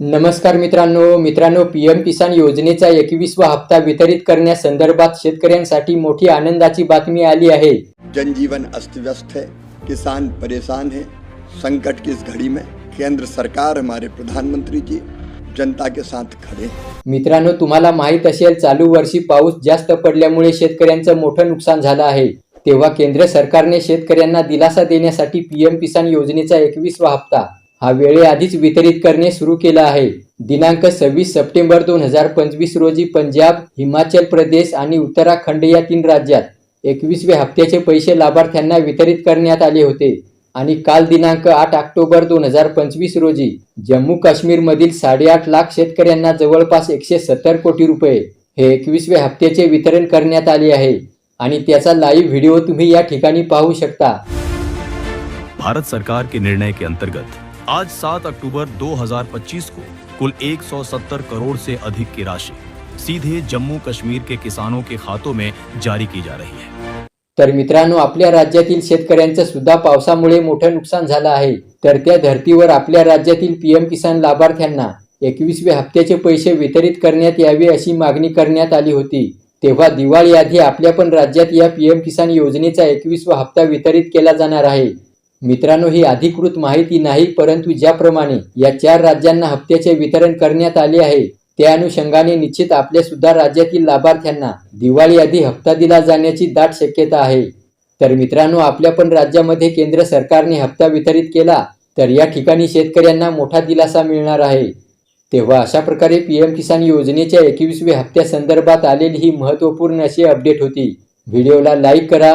नमस्कार मित्रांनो मित्रांनो पीएम किसान योजनेचा एकवीसवा हप्ता वितरित करण्यासंदर्भात शेतकऱ्यांसाठी मोठी आनंदाची बातमी आली आहे. जनजीवन अस्त व्यस्त है किसान परेशान है संकट की इस घड़ी में केंद्र सरकार हमारे प्रधानमंत्री जी जनता के साथ खड़े मित्रांनो तुम्हाला माहीत असेल चालू वर्षी पाऊस जास्त पडल्यामुळे शेतकऱ्यांचं मोठं नुकसान झालं आहे. तेव्हा केंद्र सरकारने शेतकऱ्यांना दिलासा देण्यासाठी पीएम किसान योजनेचा एकवीसवा हप्ता हा वेळेआधीच वितरित करणे सुरू केलं आहे. दिनांक सव्वीस सप्टेंबर दोन हजार पंचवीस रोजी पंजाब हिमाचल प्रदेश आणि उत्तराखंड या तीन राज्यात एकवीसव्या हप्त्याचे पैसे लाभार्थ्यांना वितरित करण्यात आले होते आणि काल दिनांक आठ ऑक्टोबर दोन हजार पंचवीस रोजी जम्मू काश्मीरमधील साडेआठ लाख शेतकऱ्यांना जवळपास एकशे सत्तर कोटी रुपये हे एकवीसव्या हप्त्याचे वितरण करण्यात आले आहे आणि त्याचा लाईव्ह व्हिडिओ तुम्ही या ठिकाणी पाहू शकता. भारत सरकार के निर्णय के अंतर्गत आज 7 अक्टूबर 2025 को कुल 170 करोड़ से अधिक की राशि सीधे जम्मू कश्मीर के किसानों के खातों में जारी की जा रही है। तर मित्रांनो आपल्या राज्यातील शेतकऱ्यांचं सुद्धा पावसामुळे मोठं नुकसान झालं आहे. तर त्या धर्तीवर आपल्या राज्यातील पीएम किसान लाभार्थ्यांना एकवीसव्या हप्त्याचे पैसे वितरित करण्यात यावे अशी मागणी करण्यात आली होती. तेव्हा दिवाळी आधी आपल्या पण राज्यात या पीएम किसान योजनेचा एकवीसवा हप्ता वितरित केला जाणार आहे. मित्रांनो ही अधिकृत माहिती नाही परंतु ज्याप्रमाणे या चार राज्यांना हप्त्याचे वितरण करण्यात आले आहे त्या अनुषंगाने निश्चित आपल्या सुद्धा राज्यातील लाभार्थ्यांना दिवाळी आधी हप्ता दिला जाण्याची दाट शक्यता आहे. तर मित्रांनो आपल्या पण राज्यामध्ये केंद्र सरकारने हप्ता वितरित केला तर या ठिकाणी शेतकऱ्यांना मोठा दिलासा मिळणार आहे. तेव्हा अशा प्रकारे पीएम किसान योजनेच्या एकवीसव्या हप्त्यासंदर्भात आलेली ही महत्त्वपूर्ण अशी अपडेट होती. व्हिडिओला लाईक करा